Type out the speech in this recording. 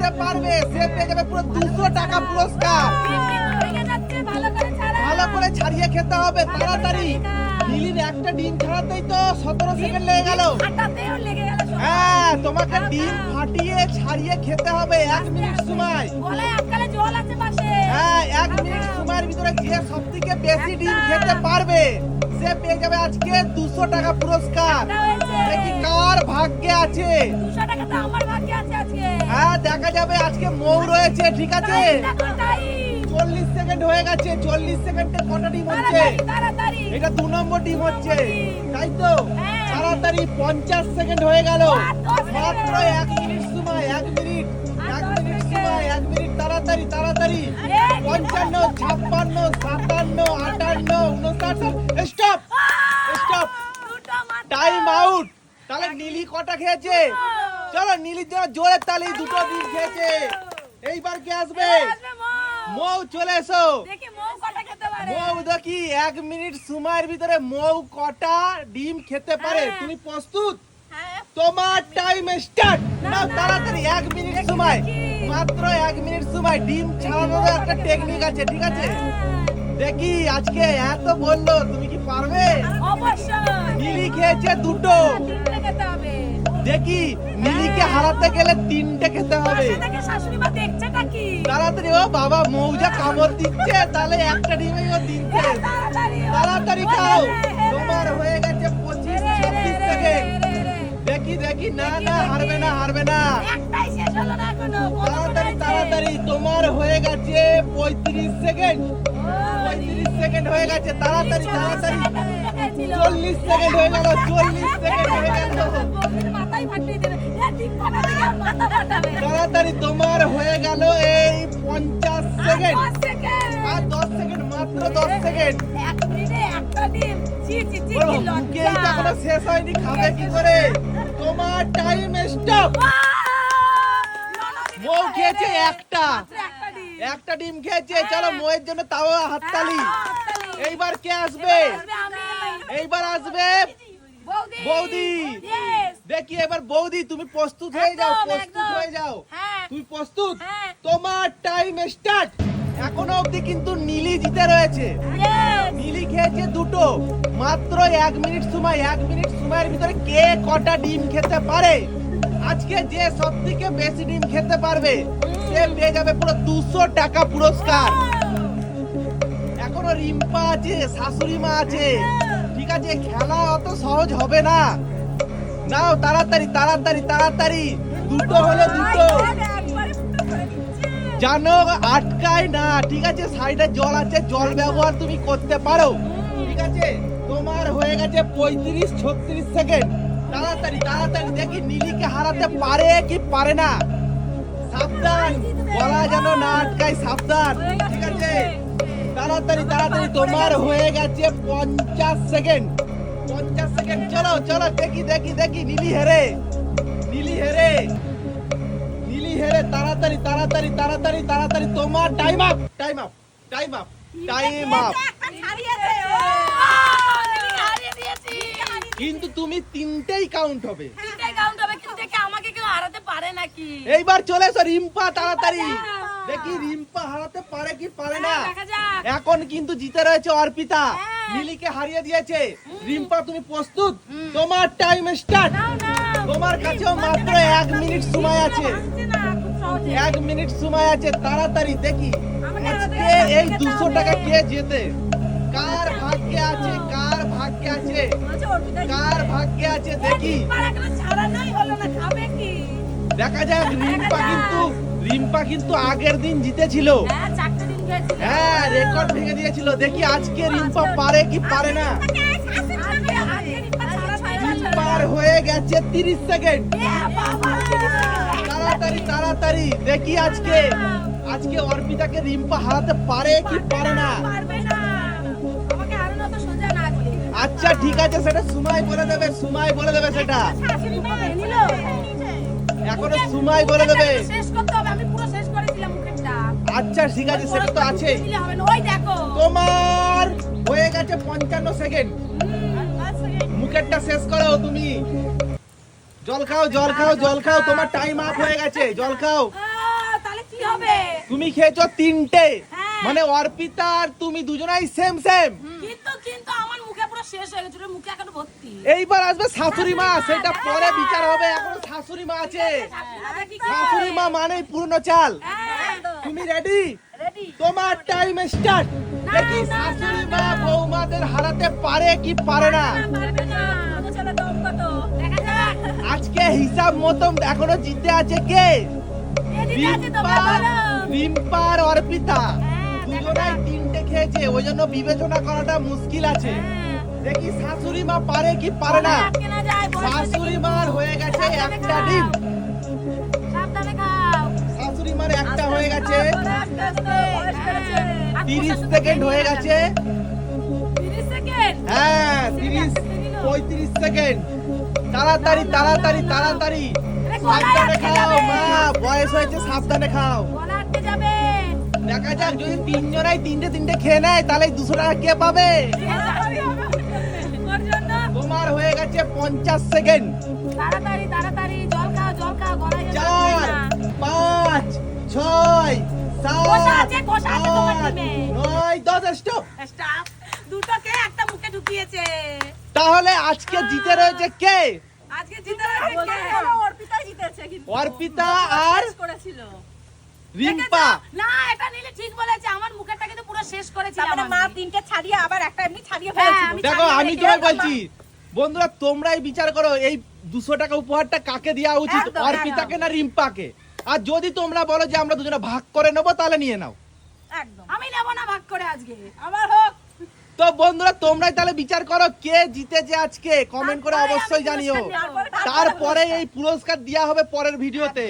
খেতে পারবে, সে পেয়ে যাবে পুরো দুশো টাকা পুরস্কার। ভালো করে ছাড়িয়ে খেতে হবে, তাড়াতাড়ি। নীলির একটা ডিম ছাড়াতেই তো সতেরো সেকেন্ড লেগে গেল। হ্যাঁ তোমাকে ডিম ফাটিয়ে ছাড়িয়ে খেতে হবে এক মিনিট সময়। হ্যাঁ এক মিনিট সময়ের ভিতরে যে সব থেকে বেশি ডিম খেতে পারবে, সে পেয়ে যাবে আজকে দুশো টাকা পুরস্কার। কার ভাগ্যে আছে। হ্যাঁ দেখা যাবে আজকে মৌ রয়েছে ঠিক আছে? চল্লিশ সেকেন্ড হয়ে গেছে চল্লিশ সেকেন্ডে কটা ডিম হচ্ছে? এটা দু নম্বর ডিম হচ্ছে তাই তো। তাড়াতাড়ি পঞ্চাশ সেকেন্ড হয়ে গেল। মাত্র এক মিনিট সময় এক মিনিট এক মিনিট সময় এক মিনিট তাড়াতাড়ি তাড়াতাড়ি। পঞ্চান্ন ছাপ্পান্ন সাতান্ন আটান্ন উনষাট স্টপ স্টপ টাইম আউট তাহলে নীলি কটা খেয়েছে? চলো জন্য জোরে তালি দুটো ডিম খেয়েছে। এইবার কে আসবে? মৌ। চলে এসো। দেখি মৌ দেখি এক মিনিট সময়ের ভিতরে মৌ কটা ডিম খেতে পারে। হ্যাঁ। তুমি প্রস্তুত? হ্যাঁ, তোমার টাইম স্টার্ট না, নাও তাড়াতাড়ি এক মিনিট সময়। মাত্র এক মিনিট সময়। ডিম ছাড়ানোর একটা টেকনিক আছে ঠিক আছে? দেখি আজকে এত বলল তুমি কি পারবে? অবশ্যই। নীলি খেয়েছে দুটো। দেখি নীলিকে হারাতে গেলে তিনটে খেতে হবে থেকে কি তাড়াতাড়ি ও বাবা মৌজা কামড় দিচ্ছে তাহলে একটা ডিমে ও দিচ্ছে তাড়াতাড়ি খাও তোমার হয়ে গেছে পঁচিশ ছাব্বিশ রে। দেখি দেখি না না হারবে না হারবে না তাড়াতাড়ি তাড়াতাড়ি তোমার হয়ে গেছে পঁয়ত্রিশ সেকেন্ড পঁয়ত্রিশ সেকেন্ড হয়ে গেছে তাড়াতাড়ি তাড়াতাড়ি চল্লিশ সেকেন্ড হয়ে গেল চল্লিশ সেকেন্ড হয়ে গেল। তাড়াতাড়ি তোমার হয়ে গেল এই পঞ্চাশ সেকেন্ড। আর দশ সেকেন্ড মাত্র দশ সেকেন্ড। শেষ হয়নি? খাবে কি করে? তোমার টাইম স্টপ মৌ খেয়েছে একটা। একটা ডিম। খেয়েছে। চলো মৌয়ের জন্য তাও হাততালি। এইবার কে আসবে? এইবার আসবে বৌদি। দেখি এবার বৌদি তুমি প্রস্তুত হয়ে যাও প্রস্তুত হয়ে যাও। হ্যাঁ। তুমি প্রস্তুত? হ্যাঁ। তোমার টাইম স্টার্ট এখনও অবধি কিন্তু নীলি জিতে রয়েছে! নীলি খেয়েছে দুটো। মাত্র এক মিনিট সময় এক মিনিট সময়ের ভিতরে কে কটা ডিম খেতে পারে? আজকে যে সব থেকে বেশি ডিম খেতে পারবে সে পেয়ে যাবে পুরো দুশো টাকা পুরস্কার। এখনও রিম্পা আছে শাশুড়ি মা আছে ঠিক আছে খেলা অত সহজ হবে না। নাও তাড়াতাড়ি তাড়াতাড়ি তাড়াতাড়ি। দুটো হলো দুটো। জানো আটকায় না ঠিক আছে? সাইডে জল আছে জল ব্যবহার তুমি করতে পারো। ঠিক আছে? তোমার হয়ে গেছে পঁয়ত্রিশ ছত্রিশ সেকেন্ড। তাড়াতাড়ি তাড়াতাড়ি দেখি নীলিকে হারাতে পারে কি পারে না। সাবধান গলা যেন না আটকায় সাবধান। ঠিক আছে? তাড়াতাড়ি তাড়াতাড়ি তোমার হয়ে গেছে পঞ্চাশ সেকেন্ড পঞ্চাশ সেকেন্ড চলো চলো দেখি দেখি দেখি নীলি হেরে নীলি হেরে নীলি হেরে তাড়াতাড়ি তাড়াতাড়ি তাড়াতাড়ি তাড়াতাড়ি তোমার time up time up time up time up. কিন্তু তুমি তিনটেই কাউন্ট হবে তিনটে count হবে, কিন্তু আমাকে কেউ হারাতে পারে নাকি? এইবার চলে এসো রিম্পা তাড়াতাড়ি হ্যাঁ। দেখি রিম্পা হারাতে পারে কি পারে না? হ্যাঁ, যাক। এখন কিন্তু জিতে রয়েছে অর্পিতা। হ্যাঁ। নীলিকে হারিয়ে দিয়েছে। রিম্পা তুমি প্রস্তুত? তোমার টাইম স্টার্ট। তোমার কাছেও মাত্র এক মিনিট সময় আছে। না। এক মিনিট সময় আছে তাড়াতাড়ি দেখি। আজকে এই দুশো টাকা কে জেতে? কার ভাগ্যে আছে কার ভাগ্যে আছে? কার ভাগ্যে আছে দেখি। না? দেখা যাক রিম্পা কিন্তু রিম্পা কিন্তু আগের দিন জিতেছিল হ্যাঁ, খেয়েছিল। হ্যাঁ রেকর্ড ভেঙে দিয়েছিল দেখি আজকে রিম্পা পারে কি পারে না। রিম্পার হয়ে গেছে তিরিশ সেকেন্ড তাড়াতাড়ি তাড়াতাড়ি দেখি আজকে আজকে অর্পিতাকে রিম্পা হারাতে পারে কি পারে না। আচ্ছা ঠিক আছে সেটা সুমাই বলে দেবে সুমাই বলে দেবে সেটা। এখনও সময় বলে দেবে। শেষ করতে হবে, আমি পুরো শেষ করেছিলাম মুখেরটা। আচ্ছা ঠিক আছে সেটা তো আছে। হবে ওই দেখো। তোমার হয়ে গেছে পঞ্চান্ন সেকেন্ড। হুম, শেষ করো তুমি। জল খাও জল খাও জল খাও তোমার টাইম আপ হয়ে গেছে জল খাও। আহ, তুমি খেয়েছো তিনটে। হ্যাঁ। মানে অর্পিতা আর তুমি দুজনাই সেম সেম কিন্তু শেষ হয়ে গেছিল মুখে এখনও ভর্তি। এইবার আসবে শাশুড়ি মা সেটা পরে বিচার হবে এখন শাশুড়ি মা আছে। শাশুড়ি মা মানেই পুরনো চাল। হ্যাঁ, তুমি রেডি তোমার টাইম স্টার্ট দেখি শাশুড়ি মা বৌমাদের হারাতে পারে কি পারে না? আজকে হিসাব মতো এখনও জিতে আছে কে? রিম্পা আর অর্পিতা। হ্যাঁ, দুজনাই তিনটে খেয়েছে ওই জন্য বিবেচনা করাটা মুশকিল আছে। হ্যাঁ। দেখি শাশুড়ি মা পারে কি পারে না? শাশুড়ি মার হয়ে গেছে একটা ডিম। শাশুড়ি মার একটা হয়ে গেছে। তিরিশ সেকেন্ড হয়ে গেছে। যাবে। 30 সেকেন্ড? হ্যাঁ তিরিশ পঁয়ত্রিশ সেকেন্ড। তাড়াতাড়ি তাড়াতাড়ি তাড়াতাড়ি। সাবধানে খাও মা বয়স হয়েছে সাবধানে খাও। দেখা যাক যদি তিনজনাই তিনটে তিনটে খেয়ে নেয় তাহলে দুশো টাকা কে পাবে? তোমার পঞ্চাশ সেকেন্ড। তাড়াতাড়ি তাড়াতাড়ি জল খাও জল খাও গলায় চার পাঁচ ছয় সাত আট নয় দশ স্টপ Stop. দুটোকে একটা মুখে ঢুকিয়েছে। তাহলে আজকে জিতে রয়েছে কে? আজকে জিতে রয়েছে কে? অর্পিতা জিতেছে কিন্তু। অর্পিতা আর করেছিল। রিম্পা। না এটা নিলে ঠিক বলেছে। আমার মুখেরটা কিন্তু পুরো শেষ করেছিল তারপরে আমার মা। তিনটে ছাড়িয়ে আবার একটা এমনি ছাড়িয়ে হ্যাঁ, ফেলেছিল। আমি দেখো আমি তোমায় বলছি বন্ধুরা তোমরাই বিচার করো এই দুশো টাকা উপহারটা কাকে দেওয়া উচিত অর্পিতাকে না রিম্পাকে? আর যদি তোমরা বলো যে আমরা দুজনে ভাগ করে নেব তাহলে নিয়ে নাও। একদম। আমি নেব না ভাগ করে আজকে আমার হোক। তো বন্ধুরা তোমরাই তাহলে বিচার করো কে জিতেছে আজকে। কমেন্ট করে অবশ্যই জানিও। তারপরে এই পুরস্কার দেওয়া হবে পরের ভিডিওতে।